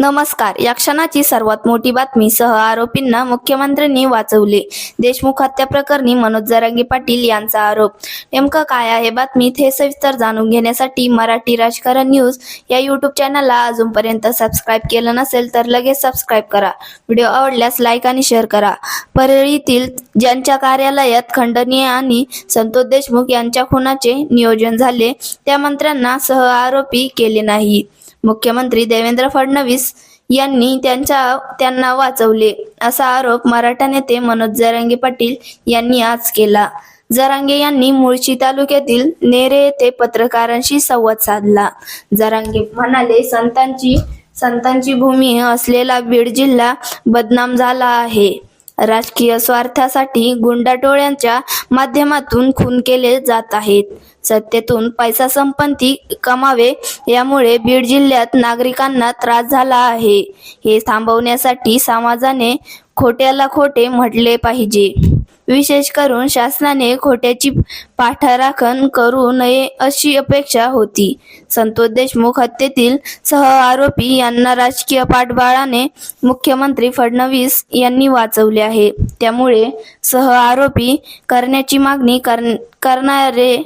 नमस्कार. या क्षणाची सर्वात मोठी बातमी सह आरोपींना मुख्यमंत्र्यांनी वाचवले. देशमुख हत्या प्रकरणी मनोज जरांगे पाटील यांचा आरोप. नेमकं काय आहे बातमीत हे सविस्तर जाणून घेण्यासाठी मराठी राजकारण न्यूज या युट्यूब चॅनलला अजूनपर्यंत सबस्क्राईब केलं नसेल तर लगेच सबस्क्राईब करा. व्हिडिओ आवडल्यास लाईक आणि शेअर करा. परळीतील ज्यांच्या कार्यालयात खंडनीय आणि संतोष देशमुख यांच्या खुनाचे नियोजन झाले त्या मंत्र्यांना सह आरोपी केले नाही मुख्यमंत्री देवेंद्र फडणवीस यांनी त्यांच्या त्यांना वाचवले. असा आरोप मराठा नेते मनोज जरांगे पाटील यांनी आज केला. जरांगे यांनी मुळशी तालुक्यातील नेरे येथे पत्रकारांशी संवाद साधला. जरांगे म्हणाले संतांची संतांची भूमी असलेला बीड जिल्हा बदनाम झाला आहे. राजकीय स्वार्थासाठी गुंडाटोळ्यांच्या माध्यमातून खून केले जात आहेत. सत्तेतून पैसा संपत्ती कमावे यामुळे बीड जिल्ह्यात नागरिकांना त्रास झाला आहे. हे थांबवण्यासाठी समाजाने खोट्याला खोटे म्हटले पाहिजे. विशेष करून शासनाने खोट्याची पाठराखण करू नये अशी अपेक्षा होती. संतोष देशमुख हत्येतील सह आरोपी यांना राजकीय पाठबळाने मुख्यमंत्री फडणवीस यांनी वाचवले आहे. त्यामुळे सह आरोपी करण्याची मागणी कर- करणारे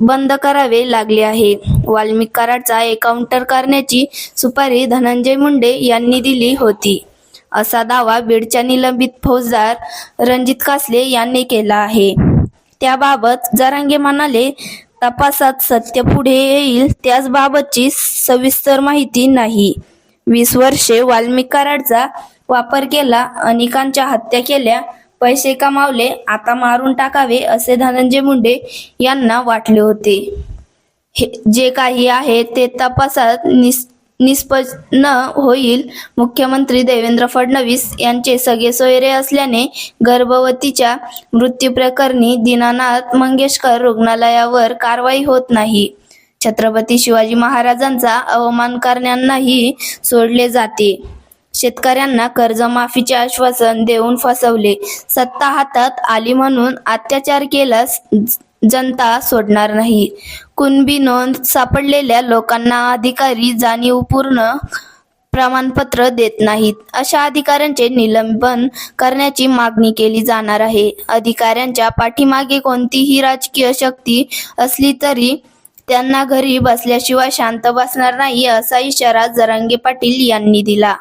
बंद करावे लागले आहे. वाल्मिक कराडचा एकाउंटर करण्याची सुपारी धनंजय मुंडे यांनी दिली होती. असा दावा बीडच्या निलंबित फौजदार रणजित कासले यांनी केला आहे. त्याबाबत जरांगे म्हणाले तपासात सत्य पुढे येईल त्याचबाबतची सविस्तर माहिती नाही. वीस वर्षे वाल्मिक कराडचा वापर केला अनेकांच्या हत्या केल्या पैसे कमावले आता मारून टाकावे असे धनंजय मुंडे यांना वाटले होते. हे जे काही आहे ते तपासात निस निष्पन्न होईल. मुख्यमंत्री देवेंद्र फडणवीस यांचे सगळे सोयरे असल्याने गर्भवतीच्या मृत्यू प्रकरणी दीनानाथ मंगेशकर रुग्णालयावर कारवाई होत नाही. छत्रपती शिवाजी महाराजांचा अवमान करण्यांनाही सोडले जाते. शेतकऱ्यांना कर्जमाफीचे आश्वासन देऊन फसवले. सत्ता हातात आली म्हणून अत्याचार केल्यास जनता सोडणार नाही. कुणबी नोंद सापडलेल्या लोकांना अधिकारी जाणीवपूर्ण प्रमाणपत्र देत नाहीत. अशा अधिकाऱ्यांचे निलंबन करण्याची मागणी केली जाणार आहे. अधिकाऱ्यांच्या पाठीमागे कोणतीही राजकीय शक्ती असली तरी त्यांना घरी बसल्याशिवाय शांत बसणार नाही असा इशारा जरांगे पाटील यांनी दिला.